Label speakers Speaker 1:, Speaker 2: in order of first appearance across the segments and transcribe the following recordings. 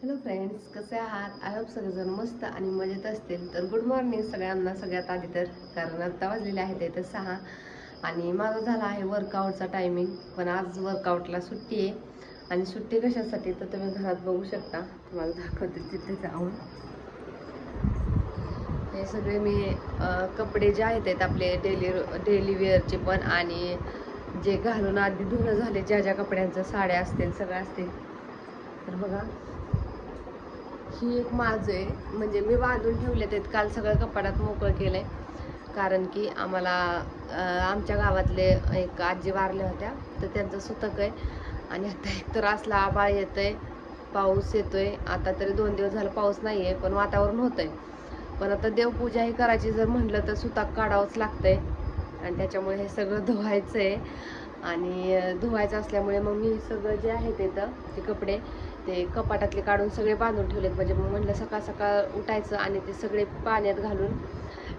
Speaker 1: Hello friends कसे आहात? I hope सगळेजण मस्त आणि मजेत असतील. तर गुड मॉर्निंग सगळ्यांना सगळ्यात आधी तर. कारण आता वाजलेले आहेत तर सहा आणि माझा झाला आहे वर्कआउटचा टायमिंग पण आज वर्कआउटला सुट्टी आहे. आणि सुट्टी कशासाठी? तर तुम्ही घरात बघू शकता. तुम्हाला दाखवते तिथे जाऊन. हे सगळे मी कपडे जे आहेत आहेत आपले डेली डेली वेअरचे पण आणि जे घालून आधी धुणं झाले ज्या ज्या कपड्यांचं साड्या असतील सगळं असतील. तर बघा. ही एक माझं आहे. म्हणजे मी बांधून ठेवले आहेत. काल सगळं कपाडात मोकळं केलंय. कारण की आम्हाला आमच्या गावातले एक आजी वारल्या होत्या. तर त्यांचं सुतक आहे. आणि आता एक तर असला आबाळ आहे पाऊस येतोय. आता तरी दोन दिवस झालं पाऊस नाही आहे पण वातावरण होतंय. पण आता देवपूजा ही करायची जर म्हटलं तर सुताक काढावंच लागतंय. आणि त्याच्यामुळे हे सगळं धुवायचं आहे आणि धुवायचं असल्यामुळे मग मी सगळं जे आहे तिथं ते कपडे ते कपाटातले काढून सगळे बांधून ठेवलेत. म्हणजे मग म्हणलं सकाळ सकाळ उठायचं आणि ते सगळे पाण्यात घालून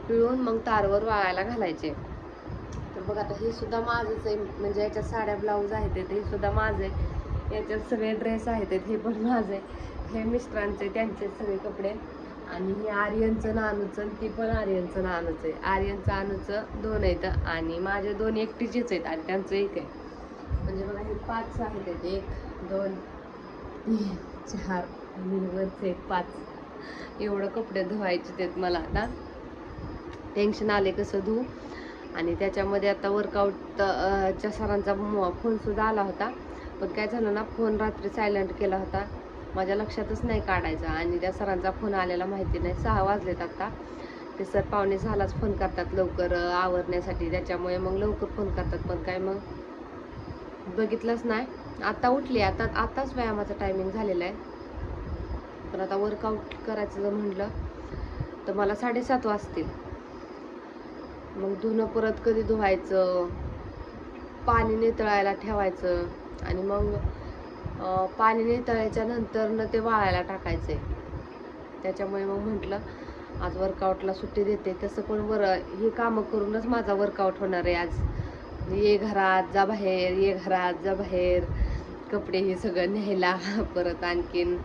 Speaker 1: पिळून मग तारवर वाळायला घालायचे. तर बघ आता हे सुद्धा माझंच आहे. म्हणजे याच्यात साड्या ब्लाऊज आहेत ते हे सुद्धा माझं आहे. याच्यात सगळे ड्रेस आहेत हे पण माझं आहे. हे मिस्टरांचे त्यांचे सगळे कपडे. आणि हे आर्यनचं नानूचं आणि ती पण आर्यनचं नानूचं आहे. आर्यनचं आणूचं दोन आहेत आणि माझे दोन एकटीचेच आहेत आणि त्यांचं एक आहे. म्हणजे बघा हे पाच आहेत एक दोन चार आणि पाच. एवढं कपडे धुवायचे तेत मला आता. टेन्शन आले कसं धू आणि त्याच्यामध्ये आता वर्कआउट च्या सरांचा फोनसुद्धा आला होता. पण काय झालं ना फोन रात्री सायलेंट केला होता. माझ्या लक्षातच नाही काढायचा. आणि त्या सरांचा फोन आलेला माहिती नाही. सहा वाजलेत आत्ता ते सर पाहुणे झालाच फोन करतात लवकर आवरण्यासाठी. त्याच्यामुळे मग लवकर फोन करतात. पण काय मग? बघितलंच नाही. आता उठली आता आताच व्यायामाचा टायमिंग झालेला आहे. पण आता वर्कआउट करायचं जर म्हटलं तर मला साडेसात वाजतील. मग धुणं परत कधी धुवायचं? पाणी नितळायला ठेवायचं. आणि मग पाणी नितळायच्या नंतर न ते वाळायला टाकायचे. त्याच्यामुळे मग म्हटलं आज वर्कआउटला सुट्टी देते. तसं पण बरं हे कामं करूनच माझा वर्कआउट होणार आहे आज. ये घरात जा बाहेर ये घरात जा बाहेर. कपडे हे सगळं न्यायला परत आणखीन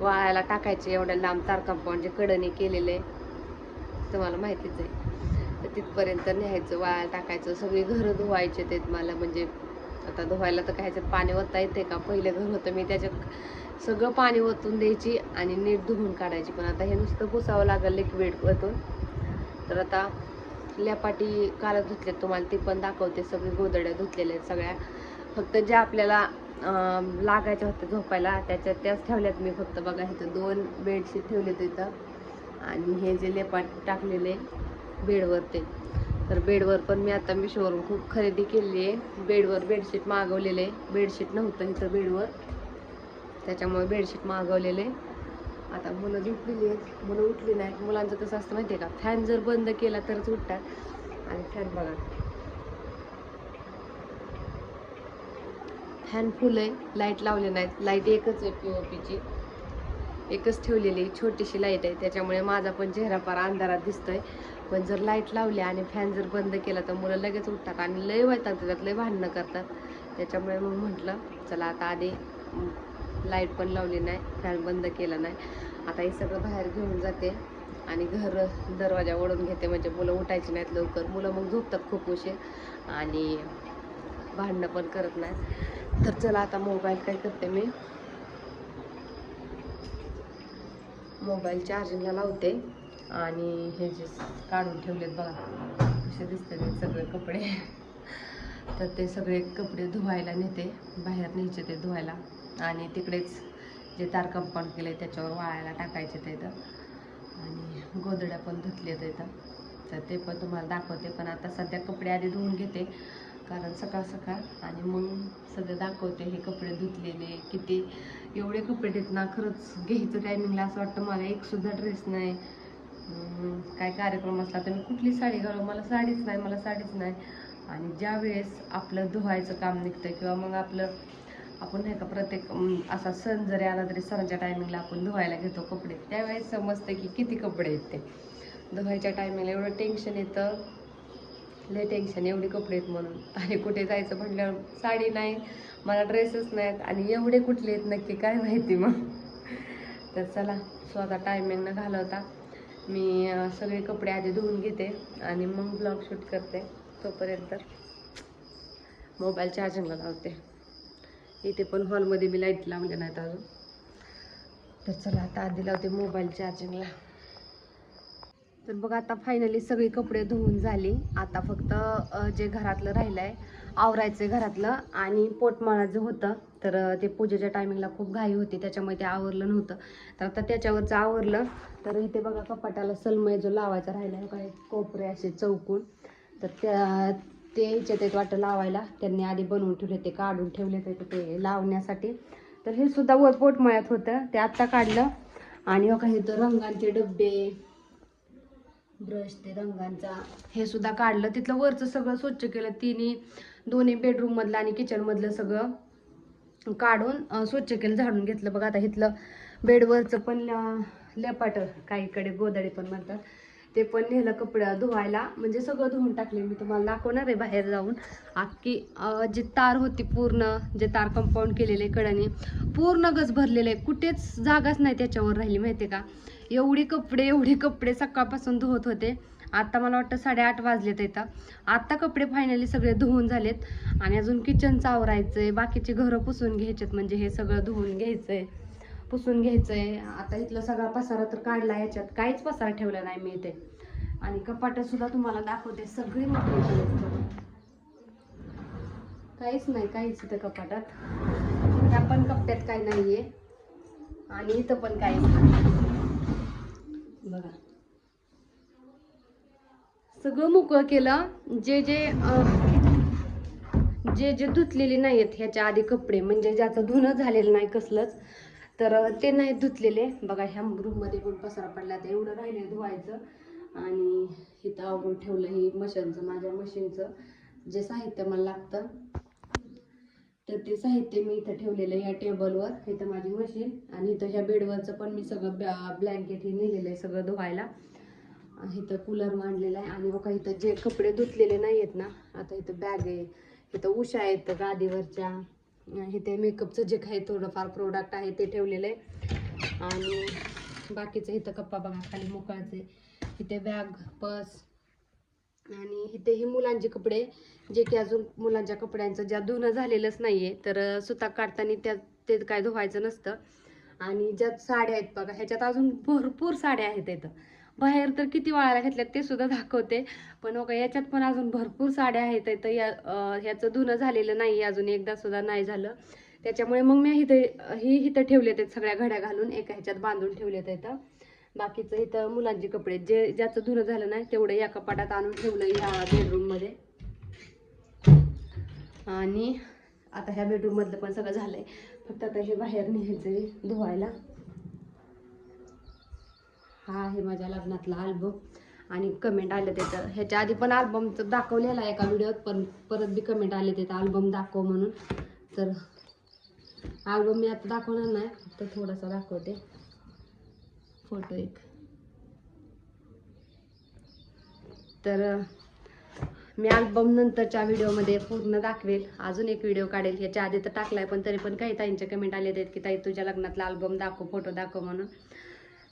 Speaker 1: वाळायला टाकायचे एवढ्या लांब तार कंपाऊंड जे कडने केलेले. तुम्हाला माहितीच आहे. तर तिथपर्यंत न्यायचं वाळायला टाकायचं सगळी घरं धुवायचे ते मला म्हणजे आता धुवायला तर काय पाणी ओतता येते का? पहिलं घर होतं मी त्याच्यात सगळं पाणी ओतून द्यायची आणि नीट धुवून काढायची. पण आता हे नुसतं पुसावं लागेल लिक्विड ओतून. तर आता लेपाटी काल धुतल्यात तुम्हाला ती पण दाखवते. सगळी गोदड्या धुतलेल्या आहेत सगळ्या. फक्त ज्या आपल्याला लागायच्या होत्या झोपायला. त्याच्यात त्याच ठेवल्यात मी फक्त. बघा इथं दोन बेडशीट ठेवलेत इथं. आणि हे जे लेपाट टाकलेले बेडवर ते तर बेडवर पण मी आता मिशोवरून खूप खरेदी केली आहे बेडवर बेडशीट मागवलेले. बेडशीट नव्हतं इथं बेडवर. त्याच्यामुळे बेडशीट मागवलेले. आता मुलं झोपलेली आहेत. मुलं उठली नाहीत. मुलांचं कसं असतं माहिती आहे का? फॅन जर बंद केला तरच उठतात. आणि फॅन बघा. फॅन फुल आहे लाइट लावले नाहीत. लाइट एकच आहे पी ओ पीची. एकच ठेवलेली छोटीशी लाइट आहे. त्याच्यामुळे माझा पण चेहरा फार अंधारात दिसतोय. पण जर लाइट लावली आणि फॅन जर बंद केला तर मुलं लगेच उठतात आणि लय वळतात त्याच्यात लय भांडणं करतात. त्याच्यामुळे मग म्हटलं चला आता आधी लाइट पण लावली नाही फॅन बंद केला नाही. आता हे सगळं बाहेर घेऊन जाते आणि घर दरवाजा ओढून घेते. म्हणजे मुलं उठायची नाहीत लवकर. मुलं मग झोपतात खूप उशीर. आणि भांडणं पण करत नाही. तर चला आता मोबाईल काय करते मी. मोबाईल चार्जिंगला लावते आणि हे जे काढून ठेवलेत बघा कसे दिसते ते सगळे कपडे. तर ते सगळे कपडे धुवायला नेते बाहेर न्यायचे ते धुवायला. आणि तिकडेच जे तार कंपाऊंड केलं त्याच्यावर वाळायला टाकायचे ते इथं. आणि गोदड्या पण धुतलेत इथं. तर ते पण तुम्हाला दाखवते पण आता सध्या कपडे आधी धुवून घेते. कारण सकाळ सकाळ आणि मग सगळं दाखवते हे कपडे धुतलेले किती एवढे कपडे आहेत ना खरंच घ्यायचं टायमिंगला असं वाटतं मला. एक सुद्धा ड्रेस नाही. काय कार्यक्रम असला तर मी कुठली साडी घालू? मला साडीच नाही मला साडीच नाही. आणि ज्या वेळेस आपलं धुवायचं काम निघतं किंवा मग आपलं आपण नाही का प्रत्येक असा सण जरी आला तरी सणाच्या टायमिंगला आपण धुवायला घेतो कपडे. त्यावेळेस समजतं की किती कपडे आहेत ते. धुवायच्या टायमिंगला एवढं टेन्शन येतं. लय टेन्शन एवढे कपडे आहेत म्हणून. आणि कुठे जायचं म्हटल्यावर साडी नाही मला ड्रेसच नाहीत आणि एवढे कुठले आहेत नक्की काय माहिती मग. तर चला स्वतः टायमिंगनं घालवता मी सगळे कपडे आधी धुवून घेते आणि मग ब्लॉग शूट करते. तोपर्यंत मोबाईल चार्जिंगला लावते. इथे पण हॉलमध्ये मी लाइट लावले नाहीत अजून. तर चला आता आधी लावते मोबाईल चार्जिंगला तर बघ आता फायनली सगळी कपडे धुवून झाली. आता फक्त जे घरातलं राहिलं आहे आवरायचं घरातलं आणि पोटमाळाचं होतं तर ते पूजेच्या टायमिंगला खूप घाई होती. त्याच्यामुळे ते आवरलं नव्हतं. तर आता त्याच्यावरचं आवरलं. तर इथे बघा कपाटाला सलमय जो लावायचा राहिला आहे काय कोपरे असे चौकून. तर त्या ते याच्यात एक वाटतं लावायला. त्यांनी आधी बनवून ठेवले ते काढून ठेवले ते ते लावण्यासाठी. तर हे सुद्धा वर पोटमाळ्यात होतं. ते आत्ता काढलं. आणि बघा तर रंगांचे डब्बे ब्रश ते रंगांचा हे सुद्धा काढलं. तिथलं वरचं सगळं स्वच्छ केलं. तिन्ही दोन्ही बेडरूम मधलं आणि किचन मधलं सगळं काढून स्वच्छ केलं झाडून घेतलं. बघा आता इथलं बेडवरचं पण अं, काहीकडे गोदडे पण म्हणतात. ते पण नेलं कपडे धुवायला. म्हणजे सगळं धुवून टाकले मी. तुम्हाला दाखवणार आहे बाहेर जाऊन. अख्खी जी तार होती पूर्ण जे तार कंपाऊंड केलेले कडाने पूर्ण गज भरलेले कुठेच जागाच नाही त्याच्यावर राहिली माहिती का? एवढी कपडे एवढे कपडे सकाळपासून धुवत होते. आता मला वाटतं साडेआठ वाजलेत इथं. आता कपडे फायनली सगळे धुवून झालेत. आणि अजून किचनचं आहे बाकीचे घरं पुसून घ्यायचेत. म्हणजे हे सगळं धुवून घ्यायचं आहे पुसून घ्यायचं आहे आता इथलं सगळा पसारा तर काढला याच्यात. काहीच पसारा ठेवला नाही मी इथे. आणि कपाटंसुद्धा तुम्हाला दाखवते. सगळी मोठी काहीच नाही. काहीच इथं कपाटात. त्या पण कप्प्यात काही नाही आहे आणि इथं पण काही नाही. बघा. सगळं मोकळं केलं. जे जे जे जे धुतलेले नाहीत ह्याच्या आधी कपडे म्हणजे ज्याचं धुणं झालेलं नाही कसलंच तर ते नाही धुतलेले. बघा ह्या रूममध्ये पण पसारा पडला तर एवढं राहिले धुवायचं. आणि इथं आवरून ठेवलं ही मशीनचं माझ्या मशीनचं. जे साहित्य मला लागतं तर ते साहित्य मी इथं ठेवलेलं आहे या टेबलवर. इथं माझी मशीन आणि इथं ह्या बेडवरचं पण मी सगळं ब्लँकेट हे नेलेलं आहे सगळं धुवायला. इथं कूलर मांडलेला आहे. आणि बघा इथं जे कपडे धुतलेले नाही आहेत ना आता इथं बॅग आहे इथं उशा आहेत गादीवरच्या. इथे मेकअपचं जे काही थोडंफार प्रोडक्ट आहे ते ठेवलेलं आहे. आणि बाकीचं इथं कप्पा बघा खाली मोकळाचं आहे. इथे बॅग पर्स आणि इथेही मुलांचे कपडे जे की अजून मुलांच्या कपड्यांचं ज्या धुणं झालेलंच नाही आहे तर सुता काढताना त्या ते काय धुवायचं नसतं. आणि ज्यात साड्या आहेत बघा ह्याच्यात अजून भरपूर साड्या आहेत इथं. बाहेर तर किती वाळायला घेतल्यात ते सुद्धा दाखवते. पण बघा याच्यात पण अजून भरपूर साड्या आहेत इथं. या ह्याचं धुणं झालेलं नाही अजून एकदा सुद्धा नाही झालं. त्याच्यामुळे मग मी इथे ही इथं ठेवले आहेत सगळ्या घड्या घालून एका ह्याच्यात बांधून ठेवलेत इथं. बाकीचं इथं मुलांचे कपडे. जे ज्याचं धुणं झालं नाही तेवढं या कपाटात आणून ठेवलं ह्या बेडरूममध्ये आणि आता ह्या बेडरूममधलं पण सगळं झालंय. फक्त आता हे बाहेर न्यायचंय धुवायला. हा आहे माझ्या लग्नातला अल्बम आणि कमेंट आले त्याचं ह्याच्या आधी पण अल्बमचं दाखवलेला आहे एका व्हिडिओत पण परत बी कमेंट आले त्याचा अल्बम दाखव म्हणून. तर अल्बम मी आता दाखवणार नाही फक्त थोडासा दाखवते. फोटो एक. तर मी अल्बम नंतरच्या व्हिडिओमध्ये पूर्ण दाखवेल. अजून एक व्हिडिओ काढेल. याच्या आधी तर टाकलाय पण तरी पण काही ताईंचे कमेंट आले आहेत की ताई तुझ्या लग्नातला अल्बम दाखव फोटो दाखव म्हणून.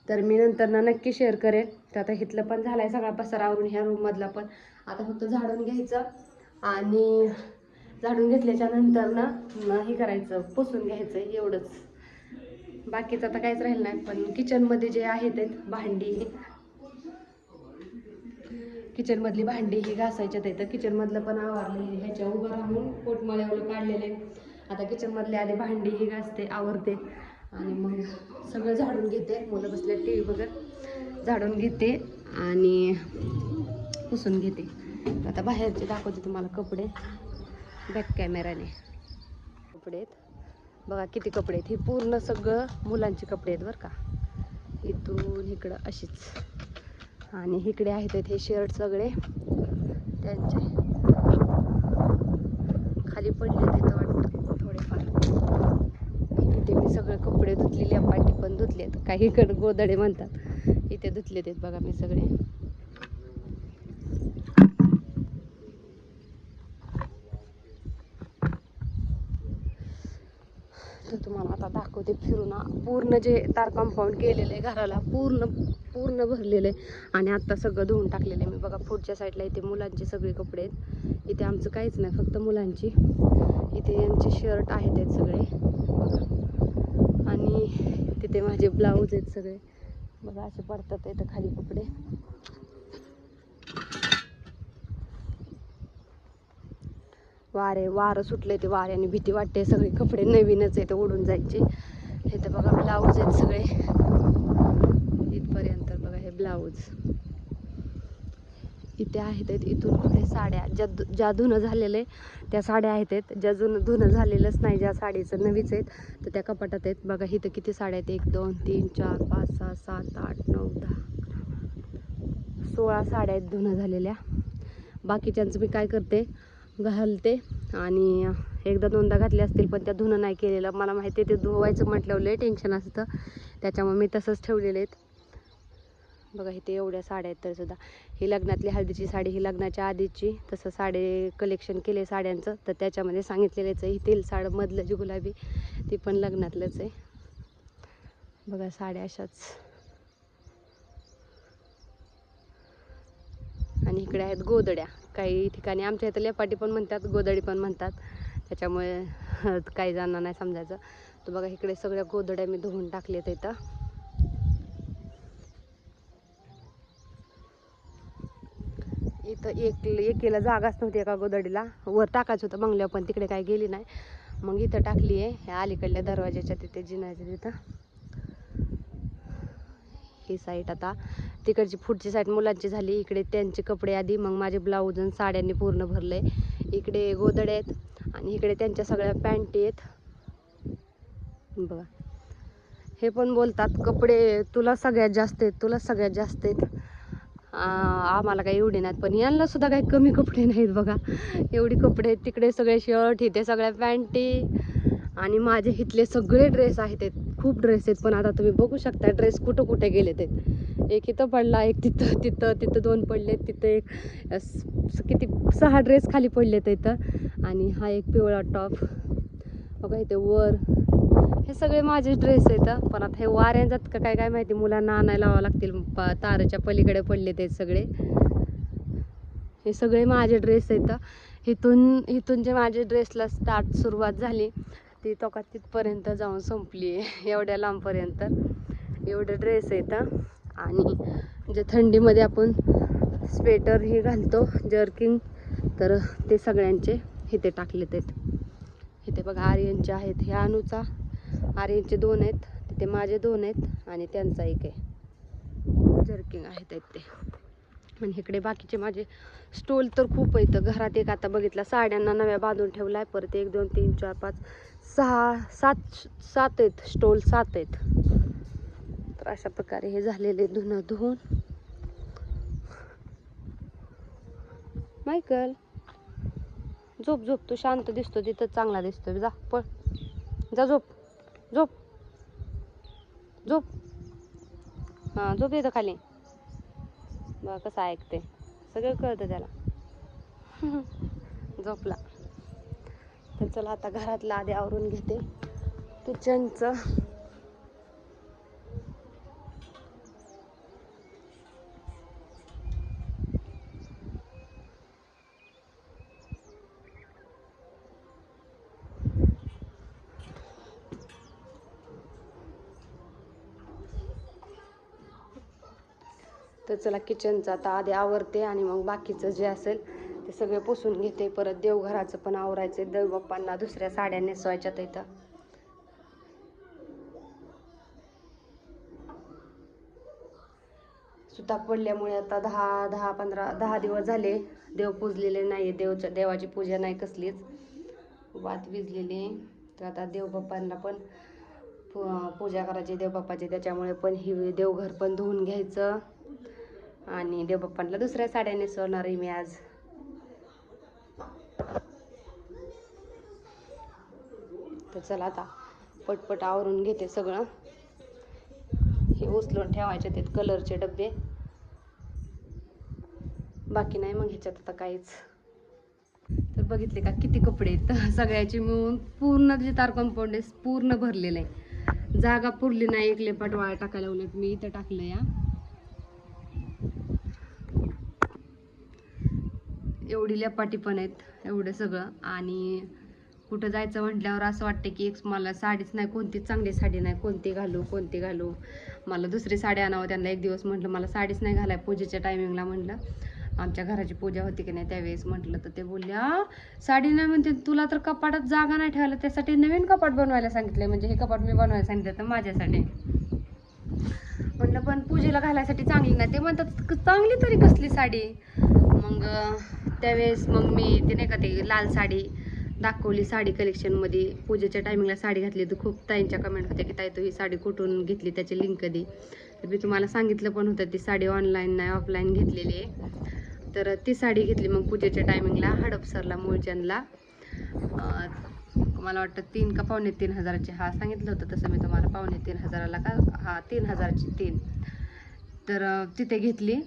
Speaker 1: तर मी नंतर ना नक्की शेअर करेन तर आता इथलं पण झालाय सगळा पसरावरून ह्या रूममधला पण. आता फक्त झाडून घ्यायचं आणि झाडून घेतल्याच्या नंतर ना हे करायचं पुसून घ्यायचं एवढंच. बाकीचं आता काहीच राहिलं नाही पण किचनमध्ये जे आहेत ते भांडी. किचनमधली भांडी ही घासायच्यात आहेत. किचनमधलं पण आवरले ह्याच्या उभं राहून पोटमाळ्यावर काढलेले आता किचनमधले आधी भांडी ही घासते आवरते. आणि मग सगळं झाडून घेते. मुलं बसल्या टी व्ही बघत. झाडून घेते आणि पुसून घेते. आता बाहेरचे दाखवते तुम्हाला कपडे. बॅक कॅमेराने कपडे आहेत. बघा किती कपडे आहेत. हे पूर्ण सगळं मुलांचे कपडे आहेत बरं का. इथून इकडं अशीच. आणि इकडे आहेत हे शर्ट सगळे. त्यांचे. खाली पडले तिथं वाटतं. थोडेफार. इथे मी सगळे कपडे धुतलेले पाठी पण धुतलेत. काही इकडं गोदडे म्हणतात. इथे धुतले आहेत बघा मी सगळे तर तुम्हाला आता फिरून पूर्ण जे तार कंपाऊंड केलेलं आहे घराला पूर्ण पूर्ण भरलेलं आहे. आणि आत्ता सगळं धुवून टाकलेलं आहे. मी बघा पुढच्या साईडला इथे मुलांचे सगळे कपडे आहेत. इथे आमचं काहीच नाही फक्त मुलांची. इथे यांचे शर्ट आहेत आहेत सगळे. आणि तिथे माझे ब्लाऊज आहेत सगळे. बघा असे पडतात इथं खाली कपडे. वारे वारं सुटले ते वाऱ्याने भीती वाटते सगळे कपडे नवीनच आहे ते उडून जायचे. ब्लाऊज आहेत सगळे. इथपर्यंत बघा हे ब्लाऊज. इथे आहेत आहेत इथून कुठे साड्या. ज्या ज्या धुणं झालेले त्या साड्या आहेत आहेत. ज्या जुनं धुणं झालेलंच नाही ज्या साडीचं नवीच आहेत तर त्या कपाटात आहेत. बघा इथं किती साड्या आहेत. एक दोन तीन चार पाच सहा सात आठ नऊ दहा सोळा साड्या आहेत धुणं झालेल्या. बाकीच्यांचं मी काय करते? घालते आणि एकदा दोनदा घातले असतील पण त्या धुणं नाही केलेलं. मला माहिती आहे ते धुवायचं म्हटल्यावर लय टेन्शन असतं. त्याच्यामुळे मी तसंच ठेवलेले आहेत. बघा इथे एवढ्या साड्या आहेत तरीसुद्धा ही लग्नातली हळदीची साडी ही लग्नाच्या आधीची. तसं साडे कलेक्शन केले साड्यांचं. तर त्याच्यामध्ये सांगितलेलंच आहे ही तेल साडं मधलं जी गुलाबी ती पण लग्नातलंच आहे. बघा साड्या अशाच. आणि इकडे आहेत गोदड्या. काही ठिकाणी आमच्या इथं लेपाटी पण म्हणतात गोदडी पण म्हणतात. त्याच्यामुळे काही जाणार नाही समजायचं. तर बघा इकडे सगळ्या गोदड्या मी धुवून टाकलेत इथं. इथं एक एकीला जागाच नव्हती एका गोदडीला वर टाकायचं होतं बंगल्यावर पण तिकडे काही गेली नाही. मग इथं टाकली आहे. ह्या अलीकडल्या दरवाज्याच्या तिथे जिन्याच्या तिथं. ही साईट आता. तिकडची पुढची साईड मुलांची झाली. इकडे त्यांचे कपडे आधी मग माझे ब्लाऊज आणि साड्यांनी पूर्ण भरले. इकडे गोदड्या आहेत. आणि इकडे त्यांच्या सगळ्या पॅन्टी आहेत. बघा. हे पण बोलतात कपडे तुला सगळ्यात जास्त आहेत तुला सगळ्यात जास्त आहेत. आम्हाला काही एवढे नाहीत पण यांना सुद्धा काही कमी कपडे नाहीत बघा. एवढी कपडे आहेत तिकडे सगळे शर्ट इथे सगळ्या पॅन्टी आणि माझे इथले सगळे ड्रेस आहेत खूप ड्रेस आहेत पण आता तुम्ही बघू शकता ड्रेस कुठं कुठे गेले ते एक इथं पडला एक तिथं तिथं तिथं दोन पडले तिथं एक स- किती सहा ड्रेस खाली पडले इथं. आणि हा एक पिवळा टॉप बघा इथे वर. हे सगळे माझे ड्रेस आहेत पण आता हे वाऱ्यांच्यात का काय काय माहिती मुलांना आणायला लावावं लागतील. प- ताराच्या पलीकडे पडले ते सगळे. हे सगळे माझे ड्रेस आहेत इथून इथून जे माझे ड्रेसला स्टार्ट सुरुवात झाली ती तोका तिथपर्यंत जाऊन संपली आहे एवढ्या लांबपर्यंत. एवढे ड्रेस आहेत आणि जे थंडीमध्ये आपण स्वेटर हे घालतो जर्किंग तर ते सगळ्यांचे इथे टाकलेत आहेत. इथे बघा आर्यनचे आहेत. हे अनुचा आर्यनचे दोन आहेत. तिथे माझे दोन आहेत आणि त्यांचा एक आहे. जर्किंग आहेत आहेत ते. आणि इकडे बाकीचे माझे स्टोल तर खूप आहेत. घरात एक आता बघितला साड्यांना नव्या बांधून ठेवला आहे परत एक दोन तीन चार पाच सहा सात सात आहेत. स्टोल सात आहेत. तर अशा प्रकारे हे झालेले धुणं धुवून मायकल झोप झोप. तू शांत दिसतो तिथं चांगला दिसतो जा पळ. जा झोप. झोप. झोप. हां झोप येतं खाली. बा कसं ऐकते सगळं कळतं त्याला. झोपला. तर चला आता घरातलं आधी आवरून घेते. किचनचं तर चला किचनचं आता आधी आवरते आणि मग बाकीचं जे असेल ते सगळे पुसून घेते. परत देवघराचं पण आवरायचं देवबाप्पांना दुसऱ्या साड्या नेसवायच्या इथं. सुताक पडल्यामुळे आता दहा दहा पंधरा दहा दिवस झाले. देव पूजलेले नाही देवच्या देवाची पूजा नाही कसलीच. वात विजलेली. तर आता देवबाप्पांना पण पूजा करायची. देवबाप्पाची त्याच्यामुळे पण ही देवघर पण धुवून घ्यायचं. आणि देवबाप्पांना दुसऱ्या साड्या नेसवणार आहे मी आज. तर चला आता पटपट आवरून घेते सगळं. हे उचलून ठेवायचे ते कलरचे डबे. बाकी नाही मग ह्याच्यात आता काहीच. तर बघितले का किती कपडे आहेत. सगळ्याचे मिळून पूर्ण जे तार कंपाऊंड आहे पूर्ण भरलेलं आहे. जागा पुरली नाही एक लेपाट वाळा टाकायला उलट मी इथं टाकलं या एवढी लपाटी पण आहेत एवढं सगळं. आणि कुठं जायचं म्हटल्यावर असं वाटतं की एक मला साडीच नाही कोणती चांगली साडी नाही कोणती घालू कोणती घालू. मला दुसरी साडी आणावं त्यांना एक दिवस म्हटलं मला साडीच नाही घालाय पूजेच्या टायमिंगला म्हटलं. आमच्या घराची पूजा होती की नाही त्यावेळेस म्हटलं तर ते बोलल्या साडी नाही म्हणते तुला तर कपाटात जागा नाही ठेवायला त्यासाठी नवीन कपाट बनवायला सांगितलंय म्हणजे हे कपाट मी बनवायला सांगितलं तर माझ्यासाठी. म्हटलं पण पूजेला घालायसाठी चांगली नाही. ते म्हणतात चांगली तरी कसली साडी? मग त्यावेळेस मग मी ते नाही का ते लाल साडी दाखवली साडी कलेक्शनमध्ये पूजेच्या टायमिंगला साडी घातली तर खूप ताईंच्या कमेंट होत्या की ताई तू ही साडी कुठून घेतली? त्याची लिंक दे. तर मी तुम्हाला सांगितलं पण होतं ती साडी ऑनलाईन नाही ऑफलाईन घेतलेली आहे. तर ती साडी घेतली मग पूजेच्या टायमिंगला हडपसरला मूळचंदला. मला वाटतं तीन का पावणे तीन हजाराची. हा सांगितलं होतं तसं मी तुम्हाला. पावणे तीन हजाराला का? हा तीन हजाराची तीन. तर तिथे घेतली.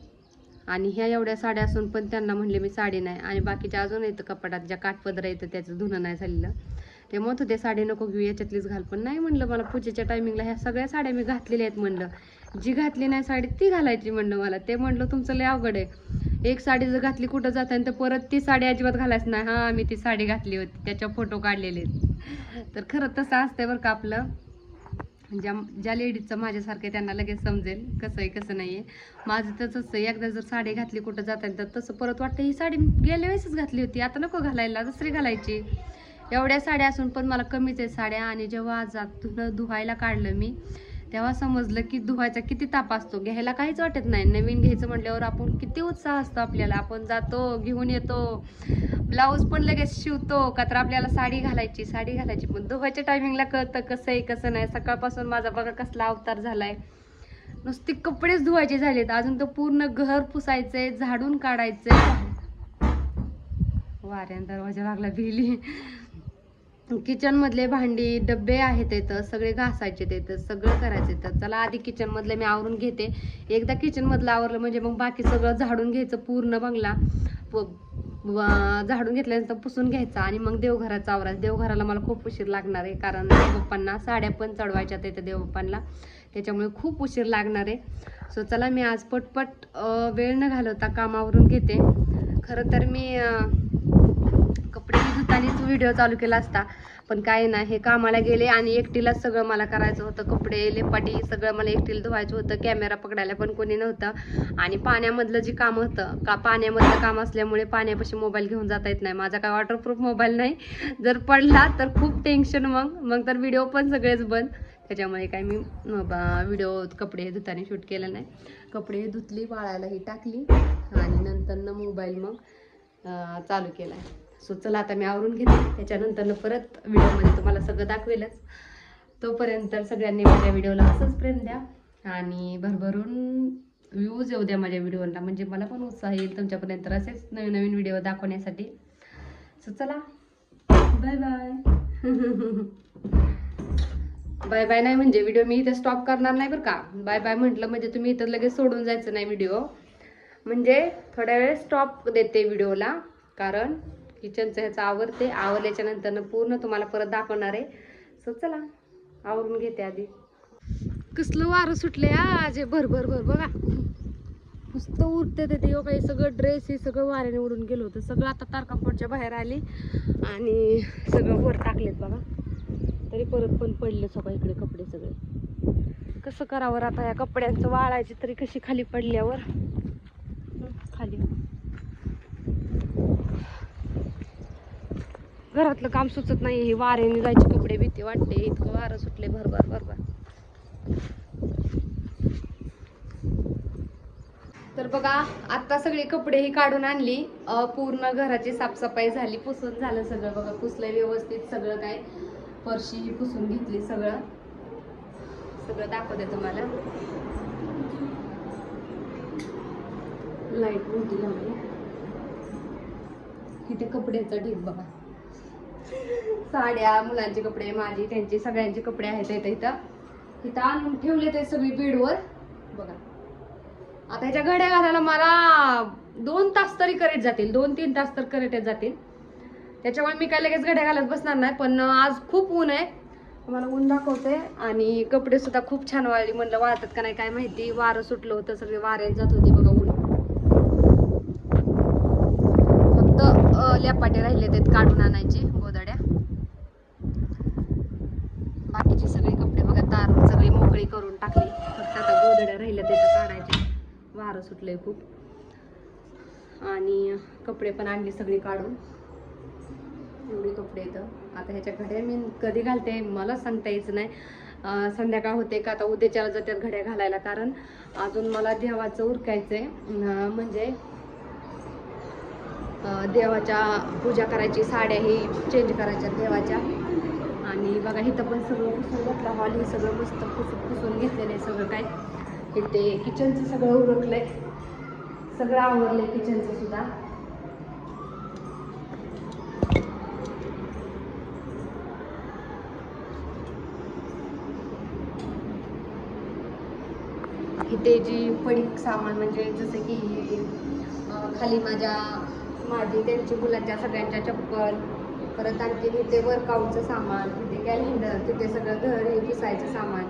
Speaker 1: आणि ह्या एवढ्या साड्या असून पण त्यांना म्हणले मी साडी नाही. आणि बाकीच्या अजून येतं कपाटात ज्या काठपदर येतं त्याचं धुणं नाही झालेलं. ते म्हणत होते साडी नको घेऊ याच्यातलीच घाल. पण नाही म्हणलं मला पूजेच्या टायमिंगला ह्या सगळ्या साड्या मी घातलेल्या आहेत म्हणलं. जी घातली नाही साडी ती घालायची म्हणलं मला. ते म्हणलं तुमचं लय अवघड आहे. एक साडी जर घातली कुठं जाता तर परत ती साडी अजिबात घालायचं नाही. हां मी ती साडी घातली होती. त्याच्या फोटो काढलेले आहेत. तर खरं तसं असतंय बरं का आपलं. म्हणजे ज्या ज्या लेडीजचं माझ्यासारखं आहे त्यांना लगेच समजेल कसं आहे कसं नाही आहे. माझं तसंच आहे एकदा जर साडी घातली कुठं जाताना तर तसं परत वाटतं ही साडी गेल्या वेळेसच घातली होती आता नको घालायला दुसरी घालायची. एवढ्या साड्या असून पण मला कमीच आहे साड्या आणि जेव्हा आज धुणं धुवायला काढलं मी तेव्हा समजलं की धुवायचा किती ताप असतो. घ्यायला काहीच वाटत नाही. नवीन घ्यायचं म्हटल्यावर आपण किती उत्साह असतो आपल्याला. आपण जातो घेऊन येतो. ब्लाऊज पण लगेच शिवतो का तर आपल्याला साडी घालायची साडी घालायची. पण धुवायच्या टायमिंगला कळतं कसं आहे कसं नाही. सकाळपासून माझा बघा कसला अवतार झालाय. नुसते कपडेच धुवायचे झालेत. अजून तर पूर्ण घर पुसायचंय झाडून काढायचंय. वाऱ्यान दरवाजा लागला भिली. किचन मधले भांडी डब्बे आहेत येतं सगळे घासायचे तिथं सगळं करायचं तर चला आधी किचन मधले मी आवरून घेते. एकदा किचन मधलं आवरलं म्हणजे मग बाकी सगळं झाडून घ्यायचं पूर्ण बंगला. प- व- झाडून घेतल्यानंतर पुसून घ्यायचा आणि मग देवघराचा आवरायचं. देवघराला मला खूप उशीर लागणार आहे कारण देवबाप्पांना साड्या पण चढवायच्या तिथं देवबाप्पांना त्याच्यामुळे खूप उशीर लागणार आहे. सो चला मी आज पटपट वेळ न घालवता कामावरून घेते. खरं तर मी कपडे धुतानीच व्हिडिओ चालू केला असता. पण काय नाही हे कामाला गेले आणि एकटीलाच सगळं मला करायचं होतं. कपडे लेपाटी सगळं मला एकटीला धुवायचं होतं. कॅमेरा पकडायला पण कोणी नव्हतं. आणि पाण्यामधलं जे काम होतं का पाण्यामधलं काम असल्यामुळे पाण्यापाशी मोबाईल घेऊन जाता येत नाही. माझा काय वॉटरप्रूफ मोबाईल नाही. जर पडला तर खूप टेन्शन मग. मग तर व्हिडिओ पण सगळेच बंद. त्याच्यामुळे काय मी व्हिडिओ कपडे धुताने शूट केलं नाही. कपडे धुतली वाळायलाही टाकली आणि नंतर मोबाईल मग चालू केला आहे सो चला आता मी आवरून घेते. त्याच्यानंतर परत व्हिडिओमध्ये तुम्हाला सगळं दाखवेलच. तोपर्यंत सगळ्यांनी माझ्या व्हिडिओला असंच प्रेम द्या आणि भरभरून व्ह्यूज येऊ द्या माझ्या व्हिडिओला. म्हणजे मला पण उत्साह येईल तुमच्यापर्यंत असेच नवीन नवीन व्हिडिओ दाखवण्यासाठी. सो चला. बाय बाय बाय बाय नाही म्हणजे व्हिडिओ मी इथे स्टॉप करणार नाही बरं का. बाय बाय म्हटलं म्हणजे तुम्ही इथं लगेच सोडून जायचं नाही व्हिडिओ. म्हणजे थोड्या वेळ स्टॉप देते व्हिडिओला. कारण किचनचं ह्याचं आवरते. आवरल्याच्या नंतर पूर्ण तुम्हाला परत दाखवणार आहे. सो चला आवरून घेते आधी. कसलं वारं सुटले आज हे भर भर भर बघा. नुसतं उरते ते देव काही सगळं ड्रेस हे सगळं वाऱ्याने उडून गेलं होतं. सगळं आता तारकापोटच्या बाहेर आली आणि सगळं वर टाकलेत बघा. तरी परत पण पडले सगळं इकडे कपडे सगळे. कसं करावं आता या कपड्यांचं वाळायची तरी कशी खाली पडल्यावर हं, खाली घरातलं काम सुचत नाही हे वाऱ्याने जायचे कपडे भीती वाटते इतकं वारं सुटले भरभर भरभर तर बघा आता सगळे कपडे ही काढून आणली. पूर्ण घराची साफसफाई झाली पुसून झालं सगळं. बघा पुसलंय व्यवस्थित सगळं काय. फरशी ही पुसून घेतली सगळं. सगळं दाखवते तुम्हाला. लाइट मोठी लावली. इथे कपड्याचं ढीग बघा. साड्या मुलांचे कपडे माझी त्यांचे सगळ्यांचे कपडे आहेत इथं इथं. इथं आणून ठेवले ते सगळी बेडवर. बघा. आता ह्याच्या घड्या घालायला मला दोन तास तरी करेट जातील. दोन तीन तास तर करेट जातील. त्याच्यामुळे मी काय लगेच घड्या घालत बसणार नाही पण आज खूप ऊन आहे. मला ऊन दाखवते. आणि कपडे सुद्धा खूप छान वाळली. म्हणलं वाळतात का नाही काय माहिती. वारं सुटलं होतं सगळे वाऱ्यात जात होते बघा ऊन. फक्त लॅपाटे राहिले आहेत काढून आणायचे गोदड्या बाकीचे सगळे दार सगळी मोकळी करून टाकली. फक्त आता गोदड्या राहिल्या त्याचं काढायचे वारं सुटलंय खूप. आणि कपडे पण आणली सगळी काढून. एवढे कपडे येतं आता ह्याच्या घड्या मी कधी घालते मला सांगता यायचं नाही. संध्याकाळ होते का आता उद्याच्याला जात्यात घड्या घालायला. कारण अजून मला देवाचं उरकायचं आहे म्हणजे देवाच्या पूजा करायची साड्याही चेंज करायच्या देवाच्या. आणि बघा इथं पण सगळं पुसून घेतलं हॉल हे सगळं मस्त पुसून पुसून घेतलेलं आहे सगळं काय. इथे किचनचं सगळं उरकलंय. सगळं आवरलंय किचनचं सुद्धा. इथे जी पडीक सामान म्हणजे जसं की खाली माझ्या माझी त्यांची मुलांच्या सगळ्यांच्या चप्पल परत आणखी इथे वर्कआउटचं सामान तिथे कॅलेंडर तिथे सगळं घर हे पुसायचं सामान.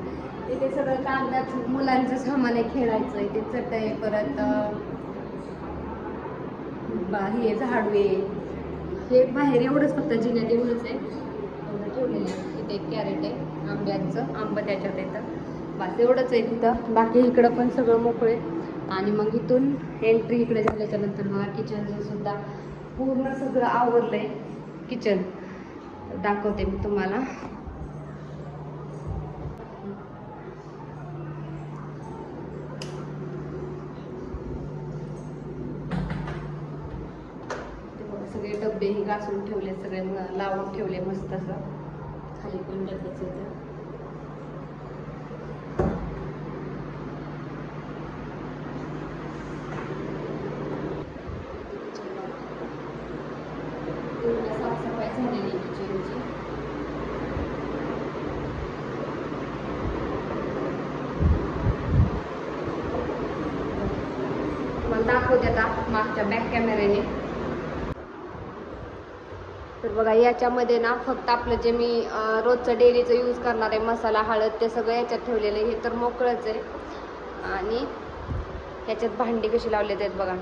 Speaker 1: तिथे सगळं कागदात मुलांचं सामान आहे खेळायचं आहे ते चटई परत बा हे झाडू आहे. हे बाहेर एवढंच फक्त जिन्यात एवढंच आहे. एवढं ठेवलेलं आहे. तिथे एक कॅरेट आहे आंब्यांचं आंबं त्याच्यात येतं. बस एवढंच आहे तिथं. बाकी इकडं पण सगळं मोकळे आणि मग इथून एंट्री इकडे झाल्याच्यानंतर मला किचनचं सुद्धा पूर्ण सगळं आवरलंय. किचन दाखवते मी तुम्हाला. ते सगळे डब्बेही घासून ठेवले सगळे लावून ठेवले मस्त असं. खाली पण डबेच होतं पूर्ण साफसफाई झालेली आहे किचनची मला दाखवते आता मागच्या बॅक कॅमेऱ्याने तर बघा याच्यामध्ये ना फक्त आपलं जे मी रोजचं डेलीचं यूज करणार आहे मसाला हळद ते सगळं याच्यात ठेवलेलं आहे. हे तर मोकळंच आहे. आणि ह्याच्यात भांडी कशी लावलेत आहेत बघा.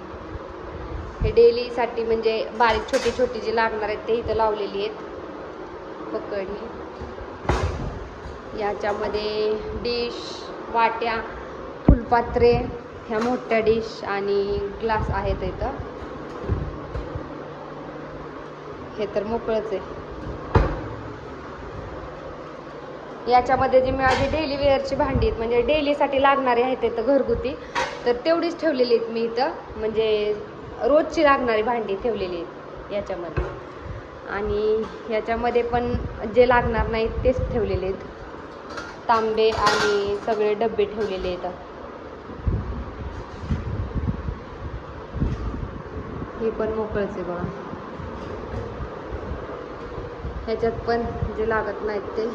Speaker 1: हे डेलीसाठी म्हणजे बारीक छोटी छोटी जी लागणार आहेत ते इथं लावलेली आहेत. पकडली याच्यामध्ये डिश वाट्या फुलपात्रे ह्या मोठ्या डिश आणि ग्लास आहेत इथं. हे तर मोकळंच आहे. याच्यामध्ये जी माझी डेली वेअरची भांडी आहेत म्हणजे डेलीसाठी लागणारी आहेत इथं घरगुती तर तेवढीच ठेवलेली आहेत मी इथं. म्हणजे रोजची लागणारी भांडी ठेवलेली आहेत याच्यामध्ये. आणि याच्यामध्ये पण जे लागणार नाहीत तेच ठेवलेले आहेत. तांबे आणि सगळे डबे ठेवलेले आहेत. हे पण मोकळच आहे बघा. ह्याच्यात पण जे लागत नाहीत ते.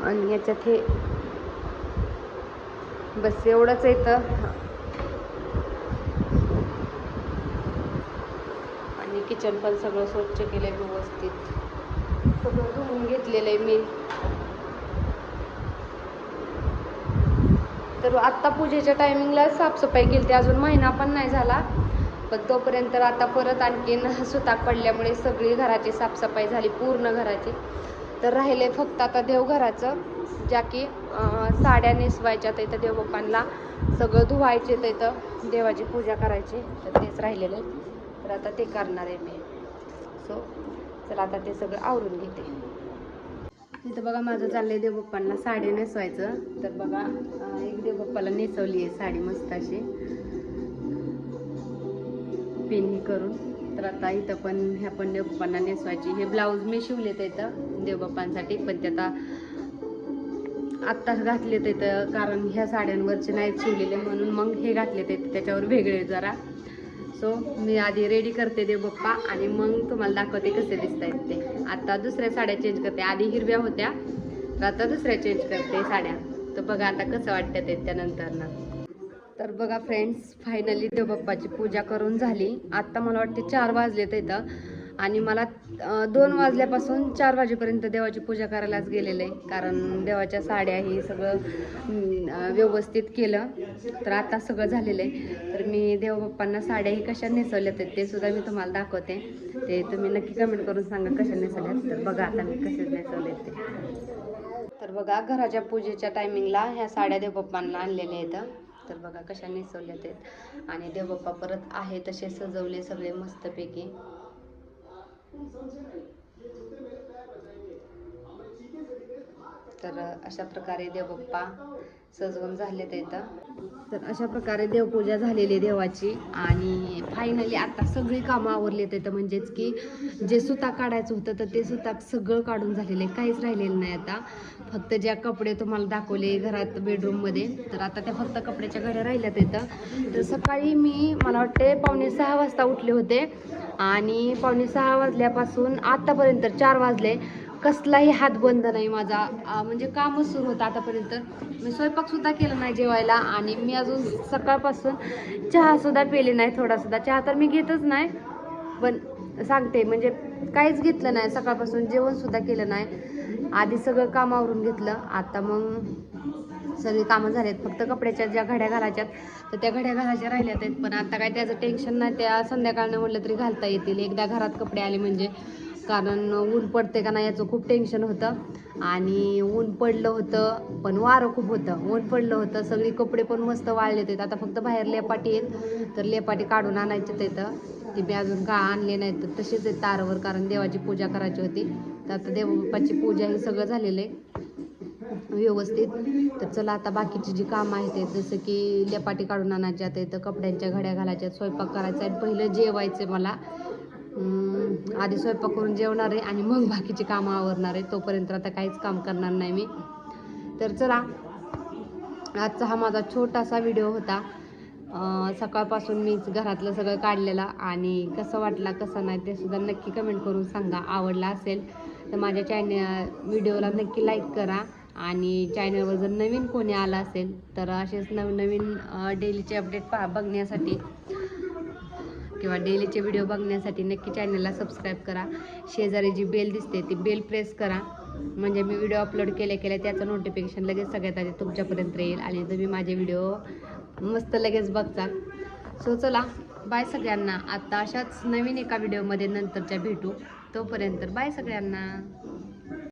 Speaker 1: आणि याच्यात हे. बस एवढंच येतं आणि किचन पण सगळं स्वच्छ केलंय व्यवस्थित. सगळं धुवून घेतलेलं आहे मी. तर आत्ता पूजेच्या टायमिंगला साफसफाई केली अजून महिना पण नाही झाला. पण तोपर्यंत तर आता परत आणखीन सुताक पडल्यामुळे सगळी घराची साफसफाई झाली पूर्ण घराची. तर राहिले फक्त आता देवघराचं ज्या की साड्या नेसवायच्या इथं देवबापांना सगळं धुवायचे तिथं देवाची पूजा करायची तर तेच राहिलेलं आहे तर आता ते करणार आहे मी. सो चला आता ते सगळं आवरून घेते. इथं बघा माझं चाललंय देवबाप्पांना साडी नेसवायचं. तर बघा एक देवबाप्पाला नेसवली आहे साडी मस्त अशी. पिनी करून. तर आता इथं पण ह्या पण देवबाप्पांना नेसवायची. हे ब्लाऊज मी शिवले इथं देवबाप्पांसाठी पण ते आता आत्ताच घातले इथं कारण ह्या साड्यांवरचे नाहीत शिवलेले म्हणून मग हे घातले ते त्याच्यावर वेगळे जरा. सो मी आधी रेडी करते देवबाप्पा आणि मग तुम्हाला दाखवते कसे दिसत आहेत ते. आता दुसऱ्या साड्या चेंज करते. आधी हिरव्या होत्या तर आता दुसऱ्या चेंज करते साड्या. तर बघा आता कसं वाटतं ते त्यानंतर ना तर बघा फ्रेंड्स फायनली देवबाप्पाची पूजा करून झाली. आत्ता मला वाटते चार वाजलेत इथं आणि मला दोन वाजल्यापासून चार वाजेपर्यंत देवाची पूजा करायलाच गेलेलं आहे. कारण देवाच्या साड्या ही सगळं व्यवस्थित केलं. तर आता सगळं झालेलं आहे. तर मी देवबाप्पांना साड्याही कशा नेसवल्यात आहेत ते सुद्धा मी तुम्हाला दाखवते. ते तुम्ही नक्की कमेंट करून सांगा कशा नेसवल्यात. तर बघा आता मी कसे नेसवले ते. तर बघा घराच्या पूजेच्या टायमिंगला ह्या साड्या देवबाप्पांना आणलेल्या आहेत. तर बघा कशा नेसवल्या आहेत. आणि देवबाप्पा परत आहे तसे सजवले सगळे मस्तपैकी. तर अशा प्रकारे देवबाप्पा सजवून झाले ते तर अशा प्रकारे देवपूजा झालेली आहे देवाची. आणि फायनली आता सगळी कामं आवरली तर म्हणजेच की जे सुता काढायचं होतं तर ते सुता सगळं काढून झालेलं आहे. काहीच राहिलेलं नाही आता. फक्त ज्या कपडे तुम्हाला दाखवले घरात बेडरूममध्ये तर आता त्या फक्त कपड्याच्या घड्या राहिल्यात येतं तर सकाळी मी मला वाटते पावणे सहा वाजता उठले होते. आणि पावणे सहा वाजल्यापासून आत्तापर्यंत चार वाजले. कसलाही हात बंद नाही माझा. म्हणजे कामच सुरू होतं आतापर्यंत. मी स्वयंपाकसुद्धा केला नाही जेवायला आणि मी अजून सकाळपासून चहासुद्धा पेले नाही थोडासुद्धा. चहा तर मी घेतच नाही पण सांगते म्हणजे काहीच घेतलं नाही. सकाळपासून जेवणसुद्धा केलं नाही. आधी सगळं काम आवरून घेतलं. आता मग सगळी कामं झालेत. फक्त कपड्याच्या ज्या घड्या घालायच्यात तर त्या घड्या घालायच्या राहिल्यात आहेत. पण आता काय त्याचं टेन्शन नाही. त्या संध्याकाळनं म्हटलं तरी घालता येतील. एकदा घरात कपडे आले म्हणजे कारण ऊन पडते का नाही याचं खूप टेन्शन होतं. आणि ऊन पडलं होतं पण वारं खूप होतं. ऊन पडलं होतं सगळी कपडे पण मस्त वाळले होते आता फक्त बाहेर लेपाटी आहेत. तर लेपाटी काढून आणायचे तिथं ती मी अजून का आणले नाही तर तसेच आहेत तारवर कारण देवाची पूजा करायची होती. तर आता देवबाप्पाची पूजा हे सगळं झालेलं आहे. व्यवस्थित. तर चला आता बाकीची जी कामं आहेत ते जसं की लेपाटी काढून आणायच्या आहेत तर कपड्यांच्या घड्या घालायच्या स्वयंपाक करायचा. आहे पहिलं जेवायचं मला. आधी स्वयंपाक करून जेवणार आहे आणि मग बाकीची कामं आवरणार आहे. तोपर्यंत आता काहीच काम करणार नाही मी. तर चला आजचा हा माझा छोटासा व्हिडिओ होता. सकाळपासून मीच घरातलं सगळं काढलेलं आणि कसं वाटला कसं नाही ते सुद्धा नक्की कमेंट करून सांगा. आवडला असेल तर माझ्या चॅनल व्हिडिओला नक्की लाईक करा. आणि चॅनलवर जर नवीन कोणी आलं असेल तर असेच नवनवीन डेलीचे अपडेट पा बघण्यासाठी. किंवा डेलीचे व्हिडिओ बघण्यासाठी नक्की चॅनलला सबस्क्राईब करा. शेजारी जी बेल दिसते ती बेल प्रेस करा. म्हणजे मी व्हिडिओ अपलोड केल्या केल्या त्याचं नोटिफिकेशन लगेच सगळ्यात आधी तुमच्यापर्यंत येईल आणि तुम्ही माझे व्हिडिओ मस्त लगेच बघता. सो चला बाय सगळ्यांना. आता अशाच नवीन एका व्हिडिओमध्ये नंतरच्या भेटू. तोपर्यंत बाय सगळ्यांना.